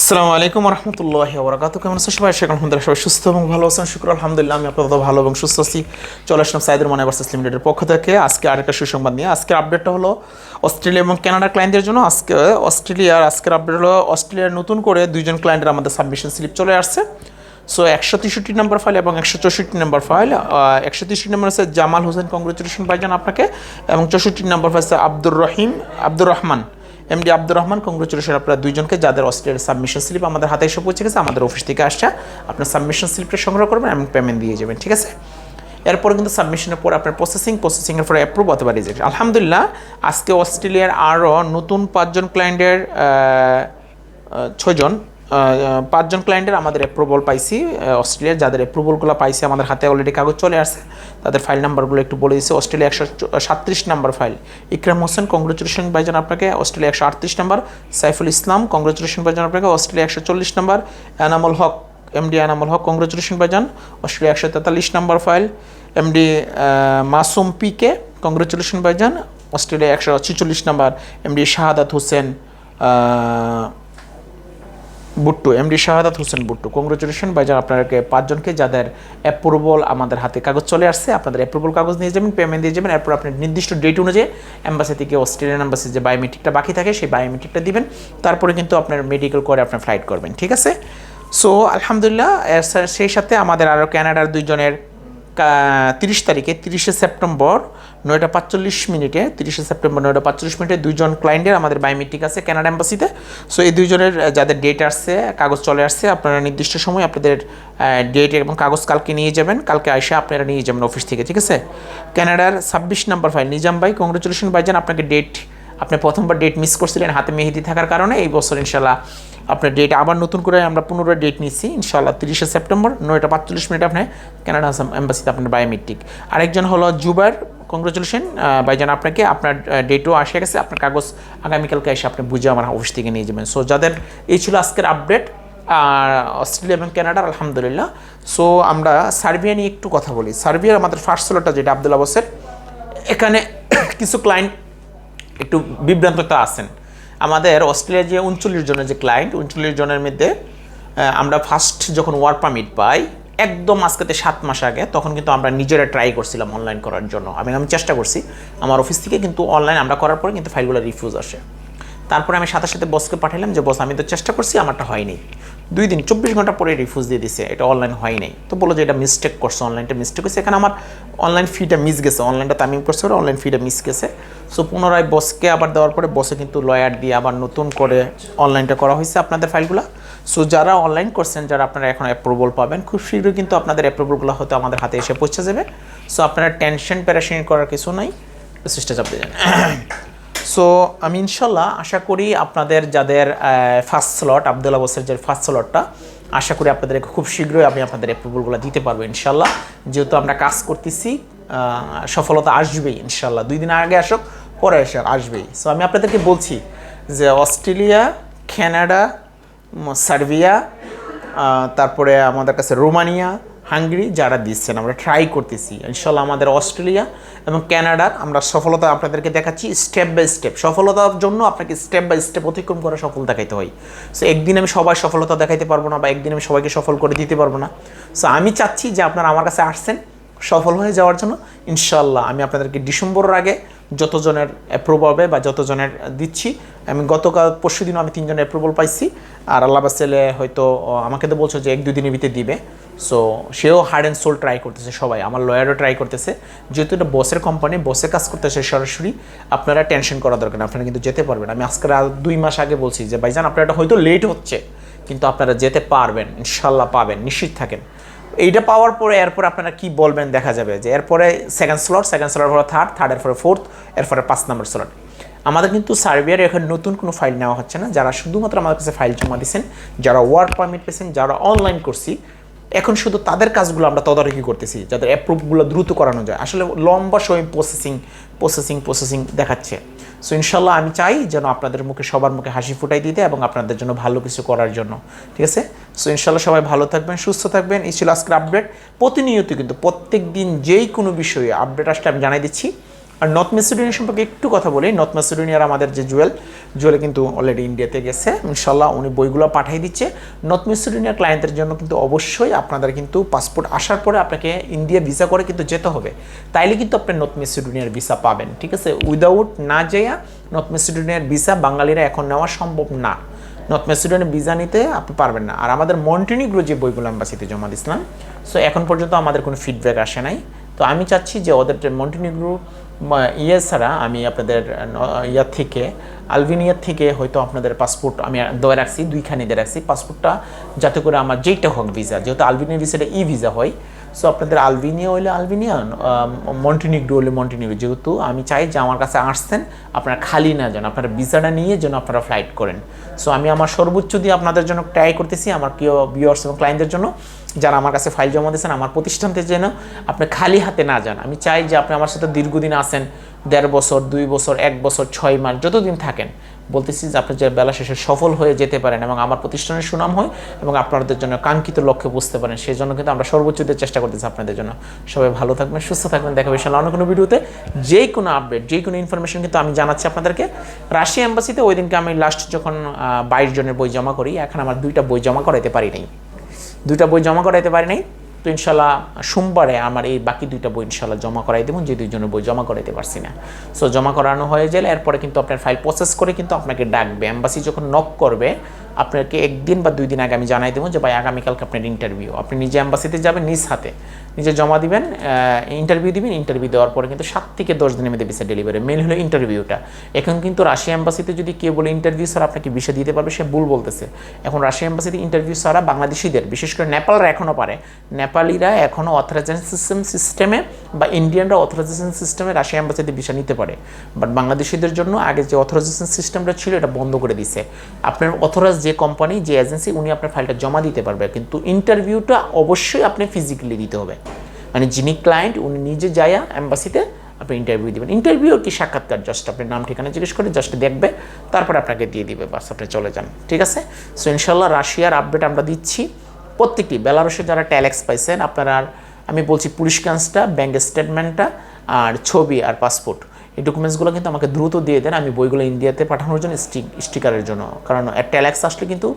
আসসালামু আলাইকুম রহমতুল্লাহ বরাকাত কেমন আছেন সবাই? শেখ আলহামদুলিল্লাহ সবাই সুস্থ এবং ভালো আছেন। শুক্র, আলহামদুলিল্লাহ, আমি আপনাদের ভালো এবং সুস্থ আছি। চলে আসলাম সাইদুর মনে ভার্সেস লিমিটেডের পক্ষ থেকে। আজকে আরেকটা সুসংবাদ নিয়ে। আজকের আপডেটটা হলো অস্ট্রেলিয়া এবং কানাডার ক্লায়েন্টদের জন্য। আজকে অস্ট্রেলিয়ার, আজকের আপডেট হলো অস্ট্রেলিয়ার নতুন করে দুইজন ক্লায়েন্টের আমাদের সাবমিশন স্লিপ চলে আসছে। সো একশো তেষট্টি নাম্বার ফাইল এবং একশো চৌষট্টি নাম্বার ফাইল একশো তেষট্টি নাম্বার আছে জামাল হোসেন। কংগ্রেচুলেশন ভাইজান আপনাকে। এবং চৌষট্টি নাম্বার ফাইল আছে আব্দুর রহিম, আব্দুর রহমান। এমডি আব্দুর রহমান কংগ্রেচুলেশন আপনারা দুইজনকে যাদের অস্ট্রেলিয়ার সাবমিশন স্লিপ আমাদের হাতে এসে পৌঁছে গেছে আমাদের অফিস থেকে আসছে আপনার সাবমিশন স্লিপটা সংগ্রহ করবেন এবং পেমেন্ট দিয়ে যাবেন ঠিক আছে? এরপর কিন্তু সাবমিশনের পর আপনার প্রসেসিং প্রসেসিংয়ের পরে অ্যাপ্রুভ অথবা রিজেক্ট আলহামদুলিল্লাহ আজকে অস্ট্রেলিয়ার আরও নতুন পাঁচজন ক্লায়েন্টের ছয়জন আহ, পাঁচজন ক্লায়েন্টের আমাদের অ্যাপ্রুভাল পাইছি অস্ট্রেলিয়ার। যাদের অ্যাপ্রুভালগুলো পাইছি, আমাদের হাতে অলরেডি কাগজ চলে আসছে। তাদের ফাইল নাম্বারগুলো একটু বলে দিচ্ছি। অস্ট্রেলিয়া একশো সাতত্রিশ number file Ikram Hossain congratulation ভাইজান আপনাকে। অস্ট্রেলিয়া একশো আটত্রিশ নাম্বার। সাইফুল ইসলাম কংগ্রেচুলেশন ভাইজান আপনাকে। অস্ট্রেলিয়া একশো চল্লিশ number. Enamul Haque MD Enamul Haque congratulation ভাইজান অস্ট্রেলিয়া একশো তেতাল্লিশ number file MD Masum PK congratulation ভাইজান অস্ট্রেলিয়া একশো ছিচল্লিশ number. MD Shahadat Hossain Buttu MD Shahadat Hossain Buttu congratulation ভাইজান, আপনাদেরকে পাঁচজনকে যাদের অ্যাপ্রুভাল আমাদের হাতে কাগজ চলে আসছে, আপনাদের অ্যাপ্রুভাল কাগজ নিয়ে যাবেন পেমেন্ট দিয়ে যাবেন, এরপর আপনি নির্দিষ্ট ডেট অনুযায়ী অ্যাম্বাসি থেকে অস্ট্রেলিয়ান অ্যাম্বাসি যে বায়োমেট্রিকটা বাকি থাকে, সেই বায়োমেট্রিকটা দিবেন, তারপরে কিন্তু আপনার মেডিকেল করে আপনার ফ্লাইট করবেন, ঠিক আছে? সো আলহামদুলিল্লাহ সেই সাথে আমাদের আরও ক্যানাডার দুইজনের তিরিশ তারিখে, তিরিশে সেপ্টেম্বর নয়টা পাঁচচল্লিশ মিনিটে, তিরিশে সেপ্টেম্বর নয়টা পাঁচচল্লিশ মিনিটে দুইজন ক্লায়েন্টের আমাদের বায়োমেট্রিক আছে কানাডা এম্বাসিতে সো এই দুইজনের যাদের ডেট আসছে, কাগজ চলে আসছে, আপনারা নির্দিষ্ট সময় আপনাদের ডেট এবং কাগজ কালকে নিয়ে যাবেন। কালকে আইসা আপনারা নিয়ে যাবেন অফিস থেকে, ঠিক আছে? কানাডার ছাব্বিশ নাম্বার ফাইল নিজাম ভাই কংগ্রেচুলেশন ভাইজান, আপনাকে ডেট আপনি প্রথমবার ডেট মিস করছিলেন, হাতে মেহেদি থাকার কারণে এই বছর ইনশাল্লাহ আপনার ডেট আবার নতুন করে আমরা পুনরায় ডেট নিচ্ছি ইনশাল্লাহ তিরিশে সেপ্টেম্বর, নয়টা পাঁচচল্লিশ মিনিট আপনি কানাডা এম্বাসিতে আপনার বায়োমেট্রিক আরেকজন হলো জুবার কংগ্রেচুলেশন ভাইজান আপনাকে। আপনার ডেটও আসে গেছে, আপনার কাগজ আগামীকালকে এসে আপনি বুঝে আমার অফিস থেকে নিয়ে যাবেন। সো যাদের এই ছিল আজকের আপডেট আর অস্ট্রেলিয়া এবং কানাডার আলহামদুলিল্লাহ। সো আমরা সার্বিয়া নিয়ে একটু কথা বলি। সার্বিয়ার আমাদের ফার্স্ট সোলোটা যেটা আব্দুল আবাসের এখানে কিছু ক্লায়েন্ট একটু বিভ্রান্ততা আছেন। আমাদের অস্ট্রেলিয়া যে উনচল্লিশ জনের যে ক্লায়েন্ট উনচল্লিশ জনের মধ্যে আমরা ফার্স্ট যখন ওয়ার্ক পারমিট পাই একদম আজকেতে সাত মাস আগে তখন কিন্তু আমরা নিজেরা ট্রাই করছিলাম অনলাইন করার জন্য। আমি আমি চেষ্টা করছি, আমার অফিস থেকে কিন্তু অনলাইন আমরা করার পরে কিন্তু ফাইলগুলো রিফিউজ আসে। তারপরে আমি সাথে সাথে বসকে পাঠালাম যে, বস, আমি তো চেষ্টা করছি, আমারটা হয়নি। দুই দিন, চব্বিশ ঘণ্টা পরে রিফিউজ দিয়ে দিছে, এটা অনলাইন হয় নাই। তো বলো যে, এটা মিস্টেক করছে অনলাইনটা মিস্টেক হয়েছে। এখানে আমার অনলাইন ফিটা মিস গেছে অনলাইনটা তামিম করছে অনলাইন ফিটা মিস গেছে। সো পুনরায় বসকে আবার দেওয়ার পরে বসে কিন্তু লয়ার দিয়ে আবার নতুন করে অনলাইনটা করা হয়েছে আপনাদের ফাইলগুলো সো যারা অনলাইন করছেন যারা আপনারা এখন অ্যাপ্রুভাল পাবেন খুব শীঘ্রই কিন্তু আপনাদের অ্যাপ্রুভালগুলো হয়তো আমাদের হাতে এসে পৌঁছে যাবে। সো আপনারা টেনশন প্যারাশন করার কিছু নাই। চেষ্টা চাপ দিয়ে যান সো আমি ইনশাল্লাহ আশা করি আপনাদের যাদের ফার্স্ট স্লট আবদুল্লা বসের যে ফার্স্ট স্লটটা আশা করি আপনাদেরকে খুব শীঘ্রই আমি আপনাদের অ্যাপ্রুভালগুলো দিতে পারব ইনশাল্লাহ। যেহেতু আমরা কাজ করতেছি সফলতা আসবেই ইনশাল্লাহ। দুই দিন আগে আসুক পরে আসুক আসবেই। সো আমি আপনাদেরকে বলছি যে অস্ট্রেলিয়া কানাডা উম, সার্বিয়া তারপরে আমাদের কাছে রোমানিয়া, হাঙ্গেরি, যারা দিচ্ছেন, আমরা ট্রাই করতেছি। ইনশাল্লাহ আমাদের অস্ট্রেলিয়া এবং কানাডার আমরা সফলতা আপনাদেরকে দেখাচ্ছি স্টেপ বাই স্টেপ সফলতার জন্য আপনাকে স্টেপ বাই স্টেপ অতিক্রম করে সফল দেখাইতে হয়। সো একদিন আমি সবাই সফলতা দেখাইতে পারব না বা একদিন আমি সবাইকে সফল করে দিতে পারব না। সো আমি চাচ্ছি যে আপনারা আমার কাছে আসছেন সফল হয়ে যাওয়ার জন্য। ইনশাল্লাহ আমি আপনাদেরকে ডিসেম্বরের আগে যতজনের অ্যাপ্রুভ হবে বা যতজনের দিচ্ছি আমি গতকাল, পরশু দিনও আমি তিনজনের অ্যাপ্রুভাল পাইছি। আর আল্লাহ বাসেলে হয়তো আমাকে তো বলছো যে এক, দুই দিনের ভিতরে দিবে। সো সেও হার্ড অ্যান্ড সোল ট্রাই করতেছে সবাই। আমার লয়ারও ট্রাই করতেছে। যেহেতু এটা বসের কোম্পানি বসে কাজ করতেছে সরাসরি, আপনারা টেনশন করা দরকার আপনারা কিন্তু যেতে পারবেন। আমি আজকে দুই মাস আগে বলছি যে, ভাইজান, আপনার এটা হয়তো লেট হচ্ছে, কিন্তু আপনারা যেতে পারবেন ইনশাল্লাহ পাবেন, নিশ্চিত থাকেন। এইটা পাওয়ার পরে, এরপর আপনারা কি বলবেন দেখা যাবে যে, এরপরে সেকেন্ড স্লট সেকেন্ড স্লটের পরে থার্ড থার্ডের পরে ফোর্থ এরপরে পাঁচ নম্বর স্লট আমাদের কিন্তু সার্বিয়ার এখন নতুন কোনো ফাইল নেওয়া হচ্ছে না, যারা শুধুমাত্র আমাদের কাছে ফাইল জমা দিয়েছেন, যারা ওয়ার্ক পারমিট পেয়েছেন, যারা অনলাইন করছি এখন শুধু তাদের কাজগুলো আমরা তদারকি করতেছি, যাদের অ্যাপ্রুভগুলো দ্রুত করানো যায়। আসলে লম্বা সময় প্রসেসিং প্রসেসিং প্রসেসিং দেখাচ্ছে। সো ইনশাল্লাহ আমি চাই যেন আপনাদের মুখে, সবার মুখে হাসি ফুটাই দিতে এবং আপনাদের জন্য ভালো কিছু করার জন্য। ঠিক আছে? সো ইনশাল্লাহ সবাই ভালো থাকবেন, সুস্থ থাকবেন। এই ছিল আজকের আপডেট প্রতিনিয়ত কিন্তু প্রত্যেক দিন যেই কোনো বিষয়ে আপডেট আসলে আমি জানাই দিচ্ছি। আর নর্থ মেসিডোনিয়া সম্পর্কে একটু কথা বলি। নর্থ মেসিডোনিয়ার আমাদের যে জুয়েল জুয়েল কিন্তু অলরেডি ইন্ডিয়াতে গেছে। ইনশাল্লাহ উনি বইগুলো পাঠিয়ে দিচ্ছে। নর্থ মেসিডোনিয়ার ক্লায়েন্টের জন্য কিন্তু অবশ্যই আপনাদের কিন্তু পাসপোর্ট আসার পরে আপনাকে ইন্ডিয়া ভিসা করে কিন্তু যেতে হবে। তাইলে কিন্তু আপনি নর্থ মেসিডোনিয়ার ভিসা পাবেন, ঠিক আছে? উইদাউট না যেয়া নর্থ মেসিডোনিয়ার ভিসা বাঙালিরা এখন নেওয়া সম্ভব না। নর্থ মেসিডোনিয়ার ভিসা নিতে আপনি পারবেন না। আর আমাদের মন্টিনিগ্রো যে বইগুলো অ্যাম্বাসিতে জমা দিয়েছিলাম সো এখন পর্যন্ত আমাদের কোনো ফিডব্যাক আসে নাই। তো আমি চাচ্ছি যে ওদের মন্টিনিগ্রো ইয়ে ছাড়া আমি আপনাদের ইয়ার থেকে আলবেনিয়ার থেকে হয়তো আপনাদের পাসপোর্ট আমি দেওয়া রাখছি, দুইখানে দিয়ে রাখছি। পাসপোর্টটা যাতে করে আমার যেইটা হোক ভিসা যেহেতু আলবেনিয়ার ভিসাটা ই ভিসা হয় সো আপনাদের আলবেনিয়া হইলে আলবেনিয়া মন্টিনিগ্রো হলে মন্টিনিগ্রো। যেহেতু আমি চাই যে আমার কাছে আসছেন, আপনারা খালি না যান, আপনারা ভিসাটা নিয়ে যেন আপনারা ফ্লাইট করেন। সো আমি আমার সর্বোচ্চ দিয়ে আপনাদের জন্য ট্রাই করতেছি, আমার প্রিয় ভিউয়ার্স এবং ক্লায়েন্টদের জন্য। যারা আমার কাছে ফাইল জমা দিয়েছেন, আমার প্রতিষ্ঠানতে যেন আপনি খালি হাতে না যান। আমি চাই যে আপনি আমার সাথে দীর্ঘদিন আসেন দেড় বছর, দুই বছর, এক বছর, ছয় মাস, যতদিন থাকেন বলতেছি যে আপনি যে বেলা শেষে সফল হয়ে যেতে পারেন এবং আমার প্রতিষ্ঠানের সুনাম হয় এবং আপনাদের জন্য কাঙ্ক্ষিত লক্ষ্যে বুঝতে পারেন, সেই জন্য কিন্তু আমরা সর্বোচ্চ চেষ্টা করতেছি আপনাদের জন্য। সবাই ভালো থাকবেন, সুস্থ থাকবেন। দেখা বিশাল অন্য কোনো ভিডিওতে। যে কোনো আপডেট যে কোনো ইনফরমেশন কিন্তু আমি জানাচ্ছি আপনাদেরকে। রাশিয়া এম্বাসিতে ওই দিনকে আমি লাস্ট যখন বাইশ জনের বই জমা করি, এখন আমার দুইটা বই জমা করাইতে পারি নাই। দুইটা বই জমা করাইতে পারি নাই। তো ইনশাল্লাহ সোমবারে আমার এই বাকি দুইটা বই ইনশাল্লাহ জমা করাই দেবেন যে দুইজনের বই জমা করাইতে পারছি না। সো জমা করানো হয়ে গেলে এরপরে কিন্তু আপনার ফাইল প্রসেস করে কিন্তু আপনাকে ডাকবে। অ্যাম্বাসি যখন নক করবে আপনাকে একদিন বা দুই দিন আগে আমি জানাই দেবো যে, ভাই, আগামীকালকে আপনার ইন্টারভিউ আপনি নিজে অ্যাম্বাসিতে যাবেন, নিজ হাতে। নিজে জমা দিবেন ইন্টারভিউ দিবেন ইন্টারভিউ দেওয়ার পরে কিন্তু সাত থেকে দশ দিনের মধ্যে ভিসা ডেলিভারি মেন হলো ইন্টারভিউটা এখন কিন্তু রাশিয়া এম্বাসিতে যদি কেউ বলে ইন্টারভিউ ছাড়া আপনাকে ভিসা দিতে পারবে, সে ভুল বলতেছে। এখন রাশিয়া এম্বাসিতে ইন্টারভিউ ছাড়া বাংলাদেশিদের, বিশেষ করে নেপালরা এখনও পারে। নেপালিরা এখনও অথরাইজেশন সিস্টেম সিস্টেমে বা ইন্ডিয়ানরা অথরাইজেশন সিস্টেমে রাশিয়া এম্বাসিতে ভিসা নিতে পারে। বাট বাংলাদেশিদের জন্য আগে যে অথরাইজেশন সিস্টেমটা ছিল, এটা বন্ধ করে দিছে। আপনার অথরাইজ যে কোম্পানি যে এজেন্সি উনি আপনার ফাইলটা জমা দিতে পারবে। কিন্তু ইন্টারভিউটা অবশ্যই আপনি ফিজিক্যালি দিতে হবে। মানে যিনি ক্লায়েন্ট উনি নিজে যায়া অ্যাম্বাসিতে আপনি ইন্টারভিউ দিবেন। ইন্টারভিউ কি সাক্ষাৎকার? জাস্ট আপনার নাম, ঠিকানা জিজ্ঞেস করে জাস্ট দেখবে, তারপরে আপনাকে দিয়ে দিবে, বাস আপনি চলে যান। ঠিক আছে? সো ইনশাল্লাহ রাশিয়ার আপডেট আমরা দিচ্ছি। প্রত্যেকটি বেলারসে যারা ট্যালেক্স পাইছেন, আপনারা আমি বলছি পুলিশ কান্সটা ব্যাঙ্ক স্টেটমেন্টটা আর ছবি আর পাসপোর্ট এই ডকুমেন্টসগুলো কিন্তু আমাকে দ্রুত দিয়ে দেন। আমি বইগুলো ইন্ডিয়াতে পাঠানোর জন্য স্টিক স্টিকারের জন্য। কারণ ট্যালেক্স আসলে কিন্তু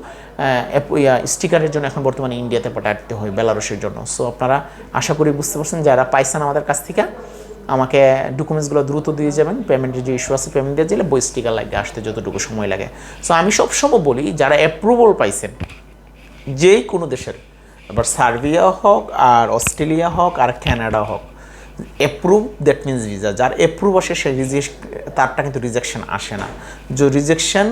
স্টিকারের জন্য এখন বর্তমানে ইন্ডিয়াতে পাঠাতে হয় বেলারসের জন্য। সো আপনারা আশা করি বুঝতে পারছেন, যারা পাইছেন আমাদের কাছ থেকে, আমাকে ডকুমেন্টসগুলো দ্রুত দিয়ে যাবেন। পেমেন্টের যে ইস্যু আছে পেমেন্ট দিয়ে দিলে বই স্টিকার লাগে আসতে যতটুকু সময় লাগে। সো আমি সবসময় বলি, যারা অ্যাপ্রুভাল পাইছেন যেই কোনো দেশের, এবার সার্বিয়া হোক, আর অস্ট্রেলিয়া হোক, আর কানাডা হোক অ্যাপ্রুভ দ্যাট মিনস ভিসা যার অ্যাপ্রুভ আসে, সে রিজেক্ট, তারটা কিন্তু রিজেকশন আসে না। যে রিজেকশন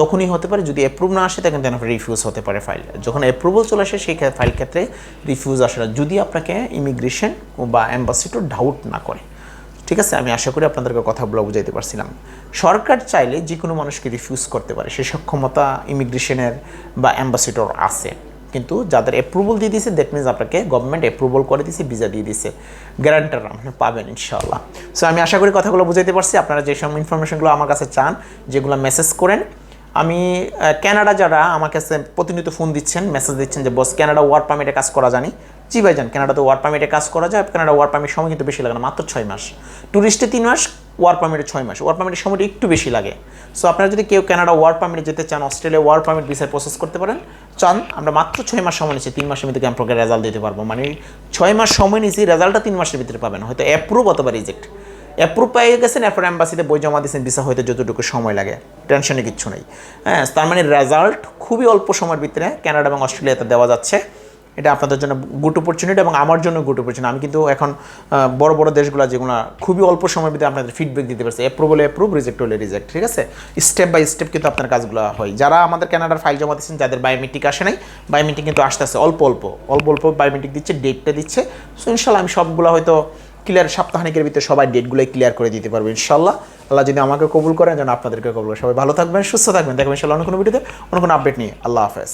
তখনই হতে পারে, যদি অ্যাপ্রুভ না আসে তখন তেন রিফিউজ হতে পারে ফাইল যখন অ্যাপ্রুভাল চলে আসে, সেই ফাইল ক্ষেত্রে রিফিউজ আসে না। যদি আপনাকে ইমিগ্রেশন বা অ্যাম্বাসিডর ডাউট না করে। ঠিক আছে? আমি আশা করি আপনাদেরকে কথাগুলো বুঝাইতে পারছিলাম। সরকার চাইলে যে কোনো মানুষকে রিফিউজ করতে পারে। সে সক্ষমতা ইমিগ্রেশনের বা অ্যাম্বাসিডর আছে। কিন্তু যাদের অ্যাপ্রুভাল দিয়ে দিয়েছে দ্যাট মিনস আপনাকে গভর্নমেন্ট অ্যাপ্রুভাল করে দিয়েছে ভিসা দিয়ে দিয়েছে। গ্যারান্টার আপনি পাবেন ইনশাআল্লাহ। সো আমি আশা করি কথাগুলো বুঝাইতে পারছি। আপনারা যেসব ইনফরমেশনগুলো আমার কাছে চান, যেগুলো মেসেজ করেন, আমি কানাডা যারা আমার কাছে প্রতিনিয়ত ফোন দিচ্ছেন মেসেজ দিচ্ছেন যে বস কানাডা ওয়ার্ক পারমিটে কাজ করা জানি। জি ভাই ভাইজান কানাডাতে ওয়ার্ক পারমিটে কাজ করা যায় কানাডা ওয়ার্ক পারমিট সময় কিন্তু বেশি লাগে না, মাত্র ছয় মাস। ট্যুরিস্টে তিন মাস ওয়ার্ক পারমিটে ছয় মাস ওয়ার্ক পারমিটের সময়টা একটু বেশি লাগে। সো আপনারা যদি কেউ কানাডা ওয়ার্ক পারমিটে যেতে চান অস্ট্রেলিয়া ওয়ার্ক পারমিট ভিসায় প্রসেস করতে পারেন, চান, আমরা মাত্র ছয় মাস সময় নিচ্ছি, তিন মাসের মধ্যে আপনাকে রেজাল্ট দিতে পারব। মানে ছয় মাস সময় নিয়েছি রেজাল্টটা তিন মাসের ভিতরে পাবেন, হয়তো অ্যাপ্রুভ অথবা রিজেক্ট অ্যাপ্রুভ পেয়ে গেছেন, এরপর অ্যাম্বাসিতে বই জমা দিয়েছেন ভিসা হয়তো যতটুকু সময় লাগে টেনশনে কিচ্ছু নেই। হ্যাঁ তার মানে রেজাল্ট খুবই অল্প সময়ের ভিতরে কানাডা এবং অস্ট্রেলিয়াতে দেওয়া যাচ্ছে। এটা আপনাদের জন্য গুড অপরচুনিটি এবং আমার জন্য গুড অপরচুনিটি আমি কিন্তু এখন বড় বড় দেশগুলো যেগুলো খুবই অল্প সময়ের ভিতরে আপনাদের ফিডব্যাক দিতে পারছে। অ্যাপ্রুভ হলে অ্যাপ্রুভ রিজেক্ট হলে রিজেক্ট ঠিক আছে? স্টেপ বাই স্টেপ কিন্তু আপনার কাজগুলো হয়। যারা আমাদের কানাডার ফাইল জমা দিচ্ছেন যাদের বায়োমেট্রিক আসে নাই বায়োমেট্রিক কিন্তু আসতে আসতে অল্প অল্প অল্প অল্প বায়োমেট্রিক দিচ্ছে ডেটটা দিচ্ছে। সো ইনশাল্লাহ আমি সবগুলো হয়তো ক্লিয়ার সপ্তাহানিকের ভিতরে সবাই ডেটগুলোই ক্লিয়ার করে দিতে পারব ইনশাল্লাহ আল্লাহ যদি আমাকে কবুল করেন, যেন আপনাদেরকে কবুল সবাই ভালো থাকবেন, সুস্থ থাকবেন। দেখবেন ইনশাল্লাহ অন্য কোনো ভিডিওতে অন্য কোনো আপডেট নিয়ে। আল্লাহ হাফেজ।